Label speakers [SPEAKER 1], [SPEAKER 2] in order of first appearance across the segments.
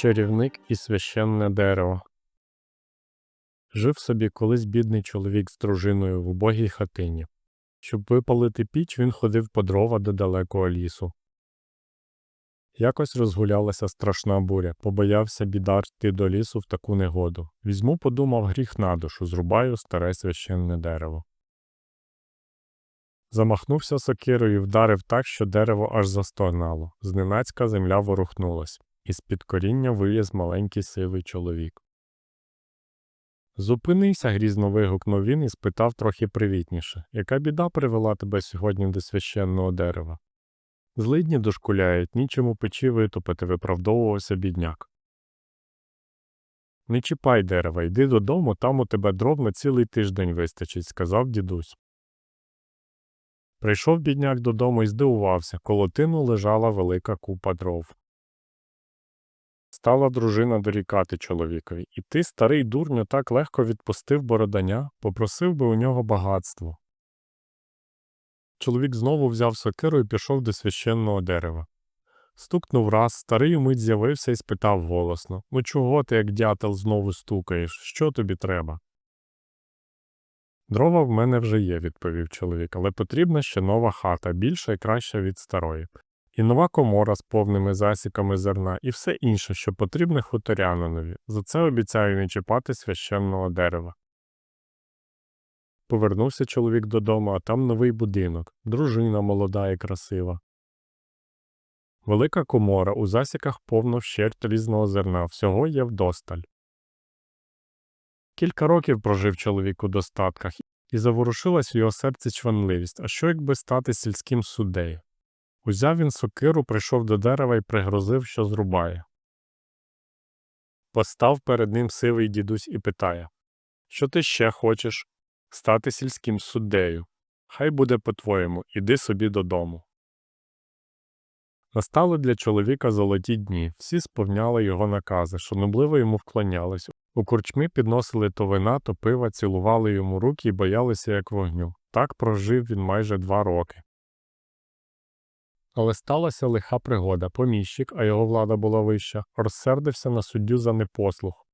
[SPEAKER 1] Чарівник і священне дерево. Жив собі колись бідний чоловік з дружиною в убогій хатині. Щоб випалити піч, він ходив по дрова до далекого лісу. Якось розгулялася страшна буря, побоявся бідар йти до лісу в таку негоду. Візьму, подумав, гріх на душу, зрубаю старе священне дерево. Замахнувся сокирою і вдарив так, що дерево аж застогнало. Зненацька земля ворухнулась, і з-під коріння виліз маленький сивий чоловік. Зупинися, грізно вигукнув він і спитав трохи привітніше, яка біда привела тебе сьогодні до священного дерева? Злидні дошкуляють, нічому печі витопити, виправдовувався бідняк. Не чіпай дерева, йди додому, там у тебе дров на цілий тиждень вистачить, сказав дідусь. Прийшов бідняк додому і здивувався, коло тину лежала велика купа дров. Стала дружина дорікати чоловікові, і ти, старий дурню, так легко відпустив бородання, попросив би у нього багатство. Чоловік знову взяв сокиру і пішов до священного дерева. Стукнув раз, старий умить з'явився і спитав голосно Ну чого ти, як дятел, знову стукаєш? Що тобі треба? Дрова в мене вже є, відповів чоловік, але потрібна ще нова хата, більша і краща від старої, і нова комора з повними засіками зерна, і все інше, що потрібне хуторянинові. За це обіцяю не чіпати священного дерева. Повернувся чоловік додому, а там новий будинок, дружина молода і красива. Велика комора, у засіках повно вщерть різного зерна, всього є вдосталь. Кілька років прожив чоловік у достатках, і заворушилась в його серці чванливість, а що якби стати сільським суддею? Узяв він сокиру, прийшов до дерева і пригрозив, що зрубає. Постав перед ним сивий дідусь і питає Що ти ще хочеш? Стати сільським суддею. Хай буде по-твоєму, іди собі додому. Настали для чоловіка золоті дні, всі сповняли його накази, шанобливо йому вклонялись. У корчмі підносили то вина, то пива, цілували йому руки і боялися як вогню. Так прожив він майже два роки. Але сталася лиха пригода. Поміщик, а його влада була вища, розсердився на суддю за непослух.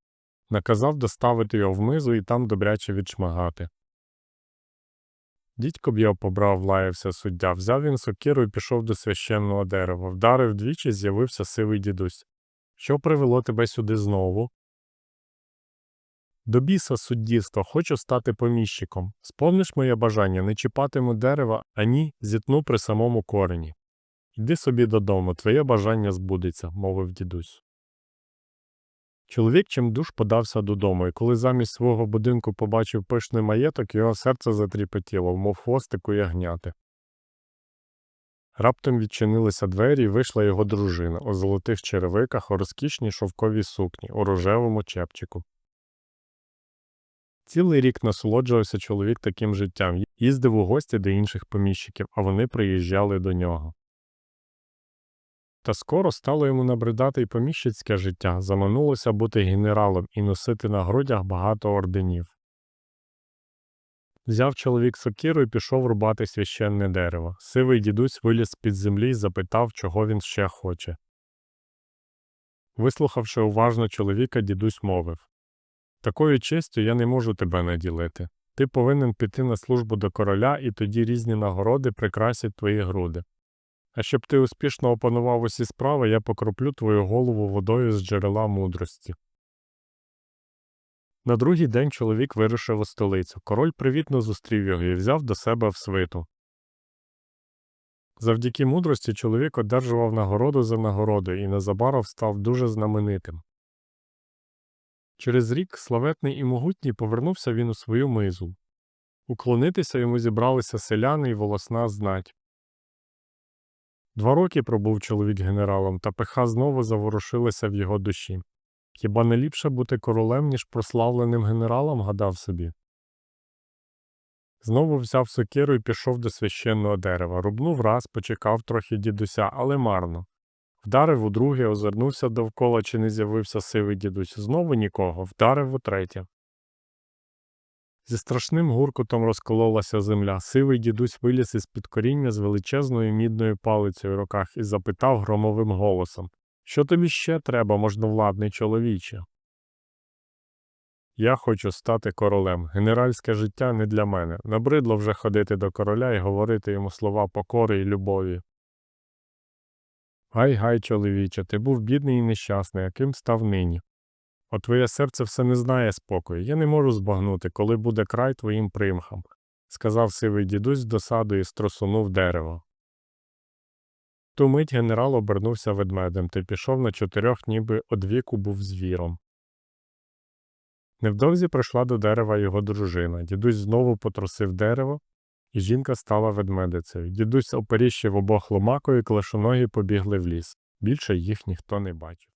[SPEAKER 1] Наказав доставити його в мизу і там добряче відшмагати. Дідько б його побрав, лаявся суддя. Взяв він сокиру і пішов до священного дерева. Вдарив двічі, з'явився сивий дідусь. Що привело тебе сюди знову? До біса суддівства, хочу стати поміщиком. Сповниш моє бажання, не чіпатиму дерева, а ні, зітну при самому корені. Йди собі додому, твоє бажання збудеться, мовив дідусь. Чоловік чимдуж подався додому, і коли замість свого будинку побачив пишний маєток, його серце затріпетіло, мов хвостику ягняти. Раптом відчинилися двері і вийшла його дружина у золотих черевиках, у розкішній шовковій сукні, у рожевому чепчику. Цілий рік насолоджувався чоловік таким життям, їздив у гості до інших поміщиків, а вони приїжджали до нього. Та скоро стало йому набридати й поміщицьке життя, заманулося бути генералом і носити на грудях багато орденів. Взяв чоловік сокиру і пішов рубати священне дерево. Сивий дідусь виліз з-під землі і запитав, чого він ще хоче. Вислухавши уважно чоловіка, дідусь мовив Такою честю я не можу тебе наділити. Ти повинен піти на службу до короля, і тоді різні нагороди прикрасять твої груди. А щоб ти успішно опанував усі справи, я покроплю твою голову водою з джерела мудрості. На другий день чоловік вирушив у столицю. Король привітно зустрів його і взяв до себе в свиту. Завдяки мудрості чоловік одержував нагороду за нагородою і незабаром став дуже знаменитим. Через рік славетний і могутній повернувся він у свою мизу. Уклонитися йому зібралися селяни і волосна знать. Два роки пробув чоловік генералом, та пеха знову заворушилася в його душі. Хіба не ліпше бути королем, ніж прославленим генералом, гадав собі. Знову взяв сокиру і пішов до священного дерева. Рубнув раз, почекав трохи дідуся, але марно. Вдарив удруге, озирнувся довкола, чи не з'явився сивий дідусь. Знову нікого, вдарив утретє. Зі страшним гуркотом розкололася земля. Сивий дідусь виліз із під коріння з величезною мідною палицею в руках і запитав громовим голосом Що тобі ще треба, можновладний чоловіче? Я хочу стати королем. Генеральське життя не для мене. Набридло вже ходити до короля і говорити йому слова покори і любові. Гай гай, чоловіче, ти був бідний і нещасний, яким став нині. От твоє серце все не знає спокою. Я не можу збагнути, коли буде край твоїм примхам, сказав сивий дідусь з досадою і струсунув дерево. Ту мить генерал обернувся ведмедем та пішов на чотирьох, ніби одвіку був звіром. Невдовзі прийшла до дерева його дружина. Дідусь знову потрусив дерево, і жінка стала ведмедицею. Дідусь оперіщив обох ломакою, і побігли в ліс. Більше їх ніхто не бачив.